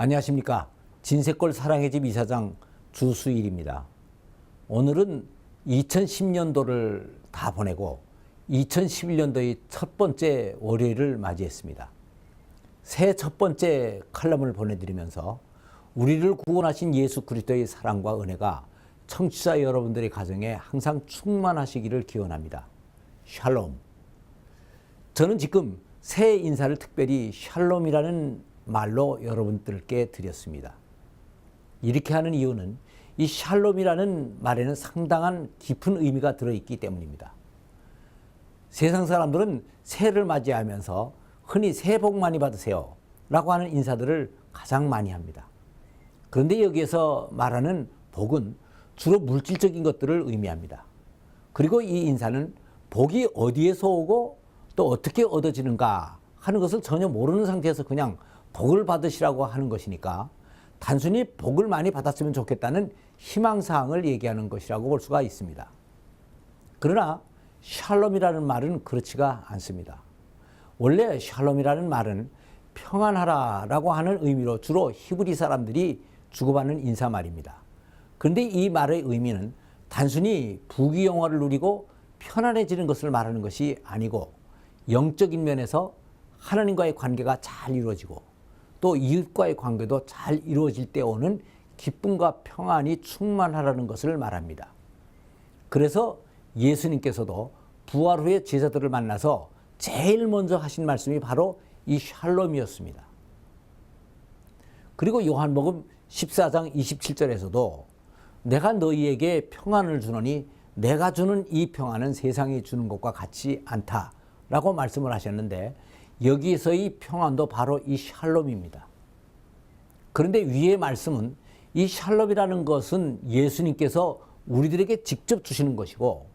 안녕하십니까. 진세골 사랑의 집 이사장 주수일입니다. 오늘은 2010년도를 다 보내고 2011년도의 첫 번째 월요일을 맞이했습니다. 새해 첫 번째 칼럼을 보내드리면서 우리를 구원하신 예수 그리스도의 사랑과 은혜가 청취자 여러분들의 가정에 항상 충만하시기를 기원합니다. 샬롬. 저는 지금 새해 인사를 특별히 샬롬이라는 말로 여러분들께 드렸습니다. 이렇게 하는 이유는 이 샬롬이라는 말에는 상당한 깊은 의미가 들어있기 때문입니다. 세상 사람들은 새해를 맞이하면서 흔히 새해 복 많이 받으세요 라고 하는 인사들을 가장 많이 합니다. 그런데 여기에서 말하는 복은 주로 물질적인 것들을 의미합니다. 그리고 이 인사는 복이 어디에서 오고 또 어떻게 얻어지는가 하는 것을 전혀 모르는 상태에서 그냥 복을 받으시라고 하는 것이니까 단순히 복을 많이 받았으면 좋겠다는 희망사항을 얘기하는 것이라고 볼 수가 있습니다. 그러나 샬롬이라는 말은 그렇지가 않습니다. 원래 샬롬이라는 말은 평안하라 라고 하는 의미로 주로 히브리 사람들이 주고받는 인사말입니다. 그런데 이 말의 의미는 단순히 부귀영화를 누리고 편안해지는 것을 말하는 것이 아니고 영적인 면에서 하나님과의 관계가 잘 이루어지고 또 이웃과의 관계도 잘 이루어질 때 오는 기쁨과 평안이 충만하라는 것을 말합니다. 그래서 예수님께서도 부활 후에 제자들을 만나서 제일 먼저 하신 말씀이 바로 이 샬롬이었습니다. 그리고 요한복음 14장 27절에서도 내가 너희에게 평안을 주노니 내가 주는 이 평안은 세상이 주는 것과 같지 않다라고 말씀을 하셨는데 여기에서의 평안도 바로 이 샬롬입니다. 그런데 위의 말씀은 이 샬롬이라는 것은 예수님께서 우리들에게 직접 주시는 것이고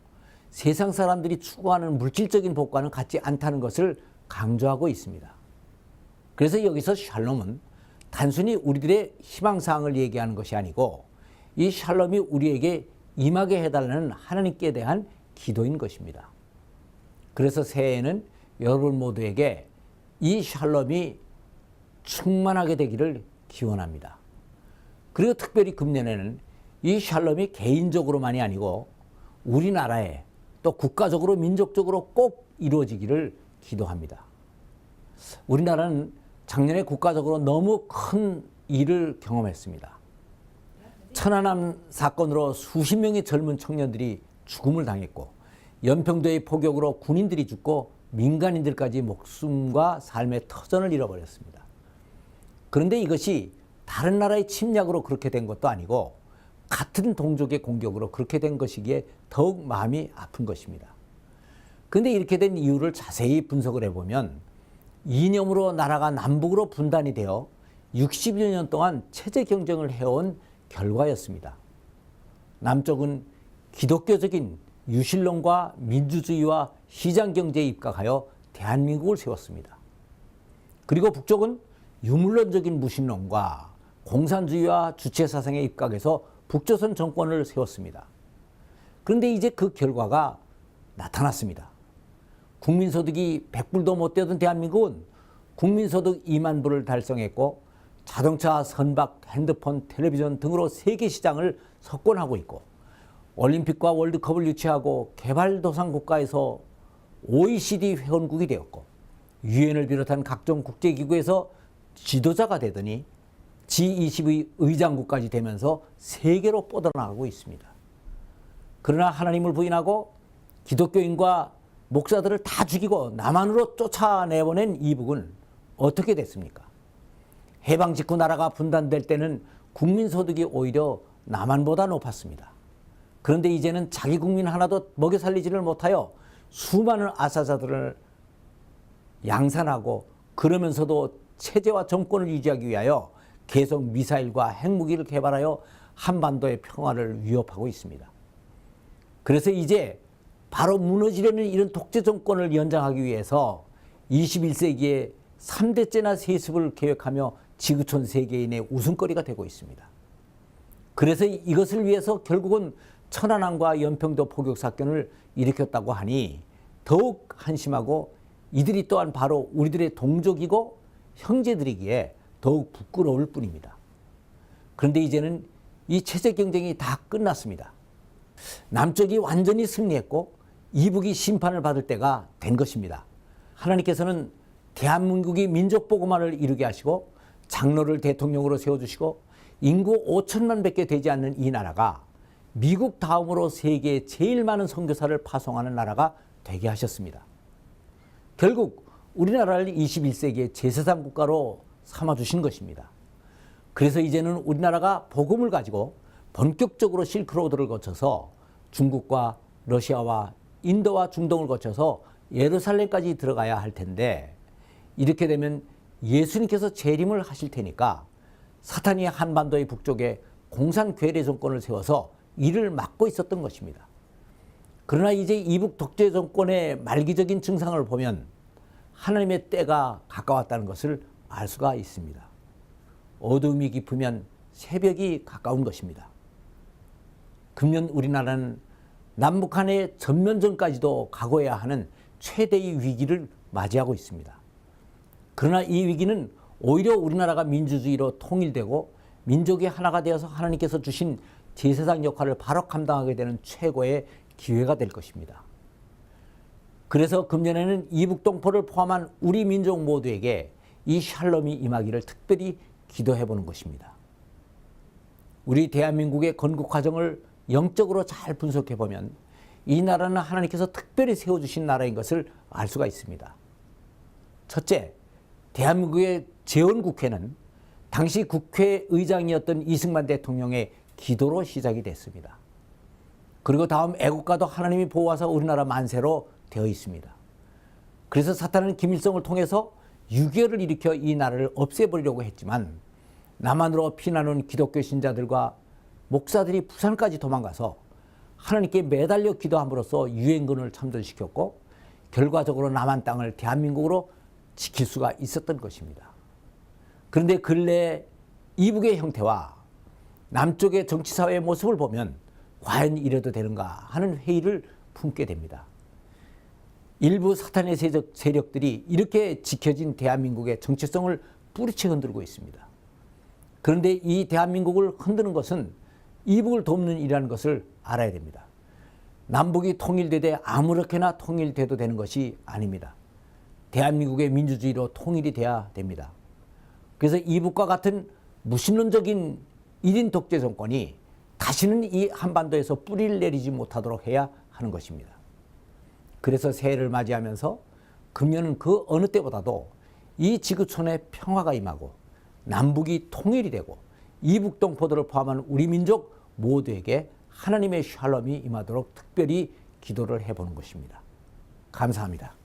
세상 사람들이 추구하는 물질적인 복과는 같지 않다는 것을 강조하고 있습니다. 그래서 여기서 샬롬은 단순히 우리들의 희망사항을 얘기하는 것이 아니고 이 샬롬이 우리에게 임하게 해달라는 하나님께 대한 기도인 것입니다. 그래서 새해에는 여러분 모두에게 이 샬롬이 충만하게 되기를 기원합니다. 그리고 특별히 금년에는 이 샬롬이 개인적으로만이 아니고 우리나라에 또 국가적으로 민족적으로 꼭 이루어지기를 기도합니다. 우리나라는 작년에 국가적으로 너무 큰 일을 경험했습니다. 천안함 사건으로 수십 명의 젊은 청년들이 죽음을 당했고 연평도의 포격으로 군인들이 죽고 민간인들까지 목숨과 삶의 터전을 잃어버렸습니다. 그런데 이것이 다른 나라의 침략으로 그렇게 된 것도 아니고 같은 동족의 공격으로 그렇게 된 것이기에 더욱 마음이 아픈 것입니다. 그런데 이렇게 된 이유를 자세히 분석을 해보면 이념으로 나라가 남북으로 분단이 되어 60여 년 동안 체제 경쟁을 해온 결과였습니다. 남쪽은 기독교적인 유신론과 민주주의와 시장 경제에 입각하여 대한민국을 세웠습니다. 그리고 북쪽은 유물론적인 무신론과 공산주의와 주체 사상에 입각해서 북조선 정권을 세웠습니다. 그런데 이제 그 결과가 나타났습니다. 국민소득이 100불도 못 되던 대한민국은 국민소득 2만 불을 달성했고 자동차, 선박, 핸드폰, 텔레비전 등으로 세계 시장을 석권하고 있고 올림픽과 월드컵을 유치하고 개발도상 국가에서 OECD 회원국이 되었고 유엔을 비롯한 각종 국제기구에서 지도자가 되더니 G20의 의장국까지 되면서 세계로 뻗어나가고 있습니다. 그러나 하나님을 부인하고 기독교인과 목사들을 다 죽이고 남한으로 쫓아내보낸 이북은 어떻게 됐습니까? 해방 직후 나라가 분단될 때는 국민 소득이 오히려 남한보다 높았습니다. 그런데 이제는 자기 국민 하나도 먹여 살리지를 못하여 수많은 아사자들을 양산하고 그러면서도 체제와 정권을 유지하기 위하여 계속 미사일과 핵무기를 개발하여 한반도의 평화를 위협하고 있습니다. 그래서 이제 바로 무너지려는 이런 독재 정권을 연장하기 위해서 21세기에 3대째나 세습을 계획하며 지구촌 세계인의 웃음거리가 되고 있습니다. 그래서 이것을 위해서 결국은 천안함과 연평도 포격 사건을 일으켰다고 하니 더욱 한심하고 이들이 또한 바로 우리들의 동족이고 형제들이기에 더욱 부끄러울 뿐입니다. 그런데 이제는 이 체제 경쟁이 다 끝났습니다. 남쪽이 완전히 승리했고 이북이 심판을 받을 때가 된 것입니다. 하나님께서는 대한민국이 민족 보고만을 이루게 하시고 장로를 대통령으로 세워주시고 인구 5천만 밖에 되지 않는 이 나라가 미국 다음으로 세계에 제일 많은 선교사를 파송하는 나라가 되게 하셨습니다. 결국 우리나라를 21세기의 제사상 국가로 삼아 주신 것입니다. 그래서 이제는 우리나라가 복음을 가지고 본격적으로 실크로드를 거쳐서 중국과 러시아와 인도와 중동을 거쳐서 예루살렘까지 들어가야 할 텐데 이렇게 되면 예수님께서 재림을 하실 테니까 사탄이 한반도의 북쪽에 공산 괴뢰 정권을 세워서 이를 막고 있었던 것입니다. 그러나 이제 이북 독재 정권의 말기적인 증상을 보면 하나님의 때가 가까웠다는 것을 알 수가 있습니다. 어둠이 깊으면 새벽이 가까운 것입니다. 금년 우리나라는 남북한의 전면전까지도 각오해야 하는 최대의 위기를 맞이하고 있습니다. 그러나 이 위기는 오히려 우리나라가 민주주의로 통일되고 민족이 하나가 되어서 하나님께서 주신 제사장 역할을 바로 감당하게 되는 최고의 기회가 될 것입니다. 그래서 금년에는 이북동포를 포함한 우리 민족 모두에게 이 샬롬이 임하기를 특별히 기도해 보는 것입니다. 우리 대한민국의 건국 과정을 영적으로 잘 분석해 보면 이 나라는 하나님께서 특별히 세워주신 나라인 것을 알 수가 있습니다. 첫째, 대한민국의 재원국회는 당시 국회의장이었던 이승만 대통령의 기도로 시작이 됐습니다. 그리고 다음 애국가도 하나님이 보호하사 우리나라 만세로 되어 있습니다. 그래서 사탄은 김일성을 통해서 유교를 일으켜 이 나라를 없애버리려고 했지만 남한으로 피난온 기독교 신자들과 목사들이 부산까지 도망가서 하나님께 매달려 기도함으로써 유엔군을 참전시켰고 결과적으로 남한 땅을 대한민국으로 지킬 수가 있었던 것입니다. 그런데 근래 이북의 형태와 남쪽의 정치사회의 모습을 보면 과연 이래도 되는가 하는 회의를 품게 됩니다. 일부 사탄의 세력, 세력 들이 이렇게 지켜진 대한민국의 정체성을 뿌리채 흔들고 있습니다. 그런데 이 대한민국을 흔드는 것은 이북을 돕는 일이라는 것을 알아야 됩니다. 남북이 통일되되 아무렇게나 통일돼도 되는 것이 아닙니다. 대한민국의 민주주의로 통일이 돼야 됩니다. 그래서 이북과 같은 무신론적인 1인 독재 정권이 다시는 이 한반도에서 뿌리를 내리지 못하도록 해야 하는 것입니다. 그래서 새해를 맞이하면서 금년은 그 어느 때보다도 이 지구촌에 평화가 임하고 남북이 통일이 되고 이북 동포들을 포함한 우리 민족 모두에게 하나님의 샬롬이 임하도록 특별히 기도를 해보는 것입니다. 감사합니다.